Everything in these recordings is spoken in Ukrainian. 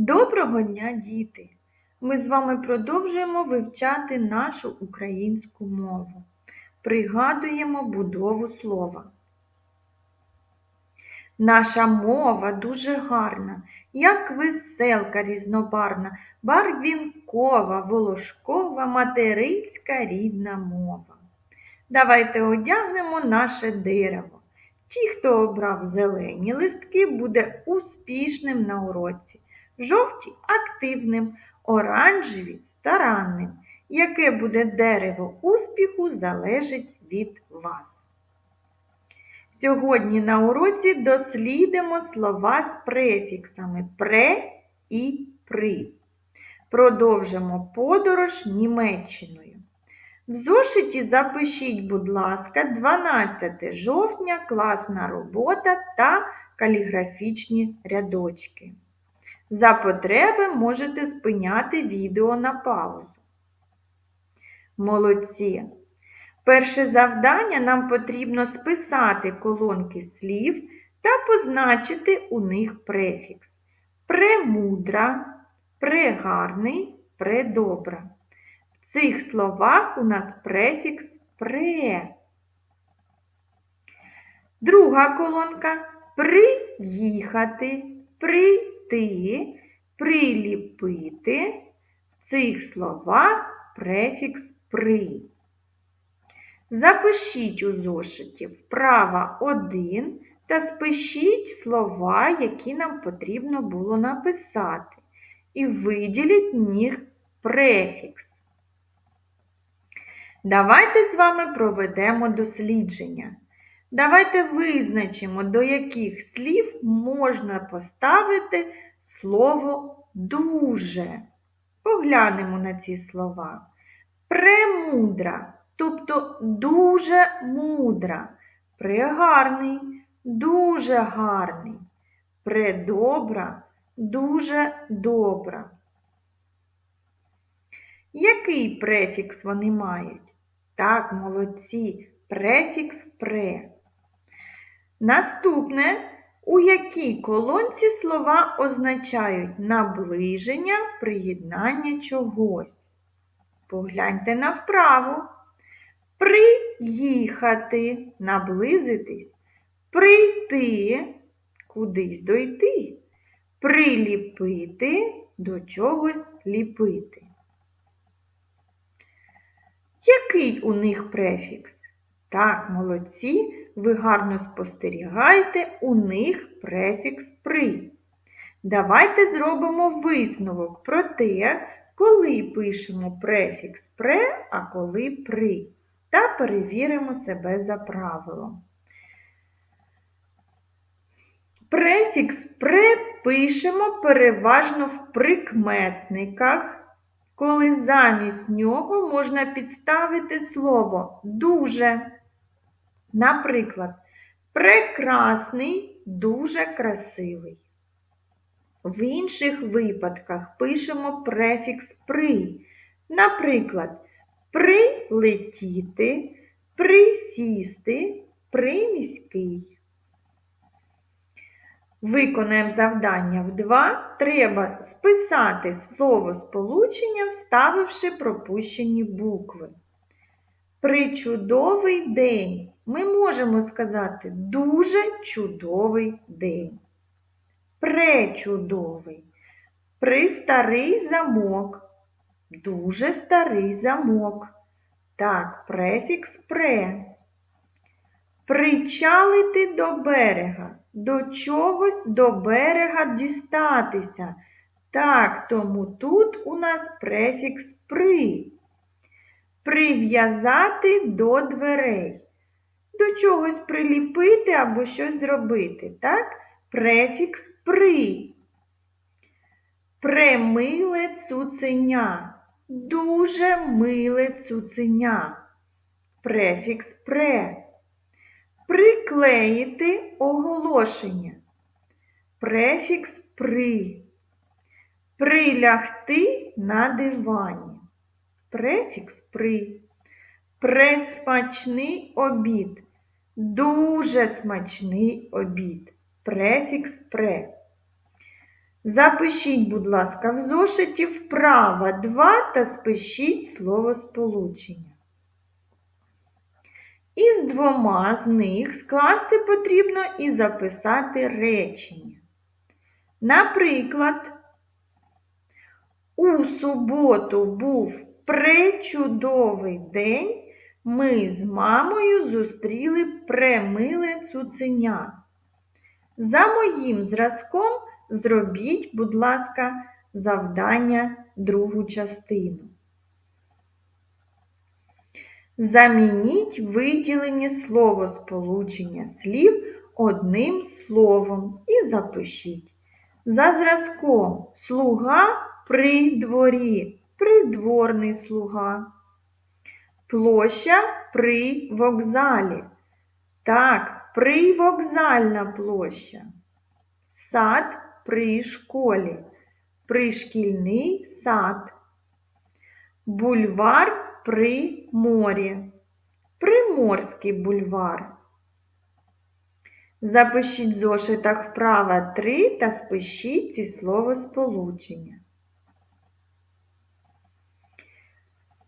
Доброго дня, діти! Ми з вами продовжуємо вивчати нашу українську мову. Пригадуємо будову слова. Наша мова дуже гарна, як веселка різнобарна, барвінкова, волошкова, материнська рідна мова. Давайте одягнемо наше дерево. Ті, хто обрав зелені листки, буде успішним на уроці жовті активним, оранжеві старанним. Яке буде дерево успіху, залежить від вас. Сьогодні на уроці дослідимо слова з префіксами пре і при. Продовжимо подорож Німеччиною. В зошиті запишіть, будь ласка, 12 жовтня класна робота та каліграфічні рядочки. За потреби можете спиняти відео на паузу. Молодці! Перше завдання нам потрібно списати колонки слів та позначити у них префікс. Премудра, прегарний, предобра. В цих словах у нас префікс пре. Друга колонка приїхати, прийти ти, приліпити в цих словах префікс при. Запишіть у зошиті вправа 1 та спишіть слова, які нам потрібно було написати, і виділіть них префікс. Давайте з вами проведемо дослідження. Давайте визначимо, до яких слів можна поставити слово дуже. Поглянемо на ці слова. Премудра, тобто дуже мудра, прегарний, дуже гарний, предобра, дуже добра. Який префікс вони мають? Так, молодці, префікс пре. Наступне, у якій колонці слова означають наближення, приєднання чогось. Погляньте на. Приїхати, наблизитись, прийти, кудись дойти, приліпити, до чогось ліпити. Який у них префікс? Так, молодці, ви гарно спостерігаєте, у них префікс при. Давайте зробимо висновок про те, коли пишемо префікс пре, а коли при. Та перевіримо себе за правилом. Префікс пре пишемо переважно в прикметниках коли замість нього можна підставити слово дуже. Наприклад, прекрасний, дуже красивий. В інших випадках пишемо префікс при. Наприклад, прилетіти, присісти, приміський. Виконаємо завдання в 2. Треба списати слово сполучення, вставивши пропущені букви. Причудовий день ми можемо сказати дуже чудовий день. Пречудовий. Пристарий замок. Дуже старий замок. Так, префікс пре. Причалити до берега до чогось до берега дістатися. Так, тому тут у нас префікс при. Прив'язати до дверей. До чогось приліпити або щось зробити. Так? Префікс при. Премиле цуценя. Дуже миле цуценя. Префікс пре. Приклеїти оголошення. Префікс при. Прилягти на дивані. Префікс при. Пресмачний обід. Дуже смачний обід. Префікс пре. Запишіть, будь ласка, в зошиті вправа 2 та спишіть словосполучення. Із двома з них скласти потрібно і записати речення. Наприклад, у суботу був пречудовий день, ми з мамою зустріли премиле цуценя. За моїм зразком зробіть, будь ласка, завдання другу частину. Замініть виділені словосполучення слів одним словом і запишіть. За зразком слуга при дворі, придворний слуга. Площа при вокзалі. Так, привокзальна площа. Сад при школі. Пришкільний сад. Бульвар при морі. Приморський бульвар. Запишіть в зошитах вправа 3 та спишіть ці словосполучення.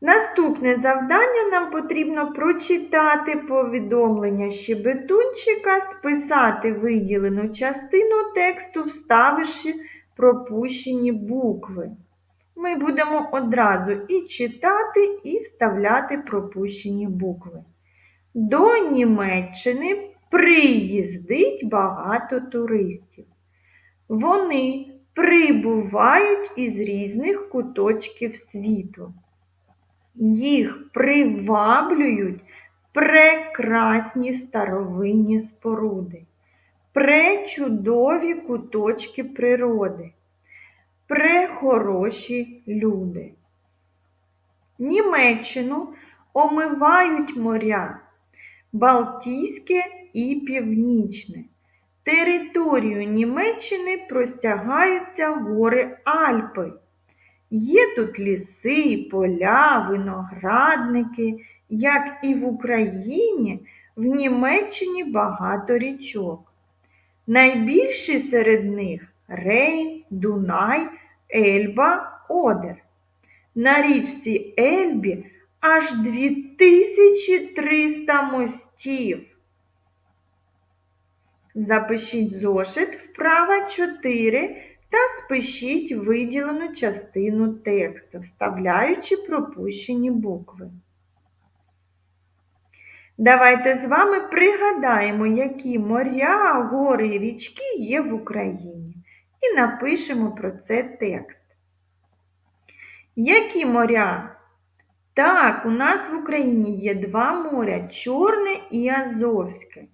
Наступне завдання нам потрібно прочитати повідомлення щебетунчика, списати виділену частину тексту, вставивши пропущені букви. Ми будемо одразу і читати, і вставляти пропущені букви. До Німеччини приїздить багато туристів. Вони прибувають із різних куточків світу. Їх приваблюють прекрасні старовинні споруди, пречудові куточки природи, прехороші люди. Німеччину омивають моря Балтійське і Північне. Територію Німеччини простягаються гори Альпи. Є тут ліси, поля, виноградники, як і в Україні, в Німеччині багато річок. Найбільші серед них Рейн, Дунай, Ельба, Одер. На річці Ельбі аж 2300 мостів. Запишіть зошит вправа 4 та спишіть виділену частину тексту, вставляючи пропущені букви. Давайте з вами пригадаємо, які моря, гори і річки є в Україні, і напишемо про це текст. Які моря? Так, у нас в Україні є два моря Чорне і Азовське.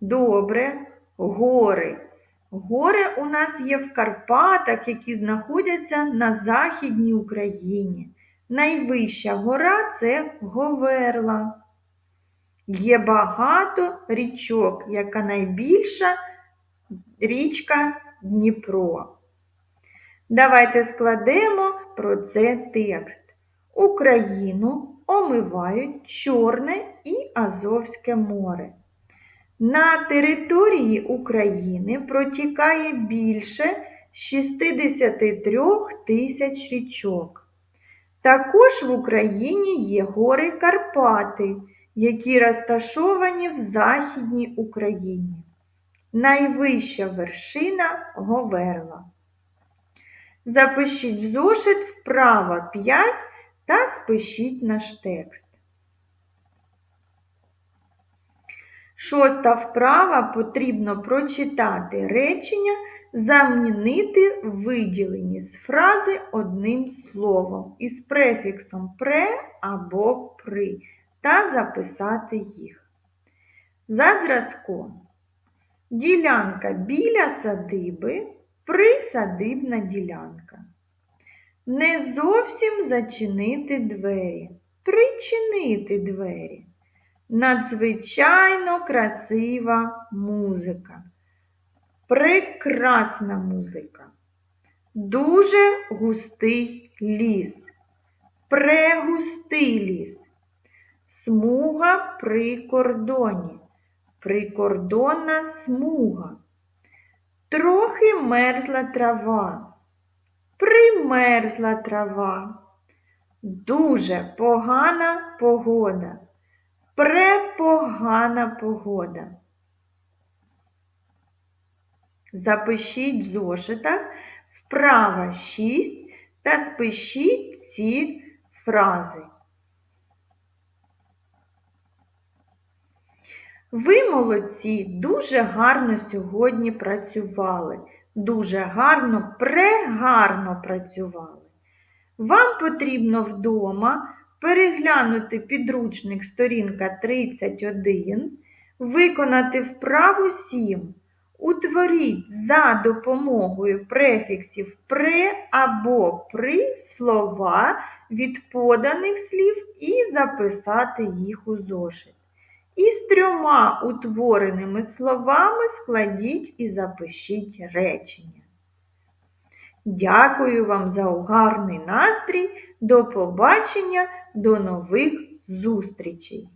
Добре, гори. Гори у нас є в Карпатах, які знаходяться на Західній Україні. Найвища гора це Говерла. Є багато річок, яка найбільша річка Дніпро. Давайте складемо про це текст. Україну омивають Чорне і Азовське море. На території України протікає більше 63 тисяч річок. Також в Україні є гори Карпати, які розташовані в Західній Україні. Найвища вершина Говерла. Запишіть зошит вправо 5 та спишіть наш текст. Шоста вправа потрібно прочитати речення, замінити виділені з фрази одним словом із префіксом пре або при та записати їх. За зразком. Ділянка біля садиби присадибна ділянка. Не зовсім зачинити двері, причинити двері. Надзвичайно красива музика. Прекрасна музика. Дуже густий ліс. Прегустий ліс. Смуга при кордоні. Прикордонна смуга. Трохи мерзла трава. Примерзла трава. Дуже погана погода. Препогана погода. Запишіть в зошитах вправа 6 та спишіть ці фрази. Ви, молодці, дуже гарно сьогодні працювали. Дуже гарно, прегарно працювали. Вам потрібно вдома переглянути підручник сторінка 31, виконати вправу 7. Утворіть за допомогою префіксів пре або при слова від поданих слів і записати їх у зошит. Із трьома утвореними словами складіть і запишіть речення. Дякую вам за гарний настрій. До побачення, до нових зустрічей!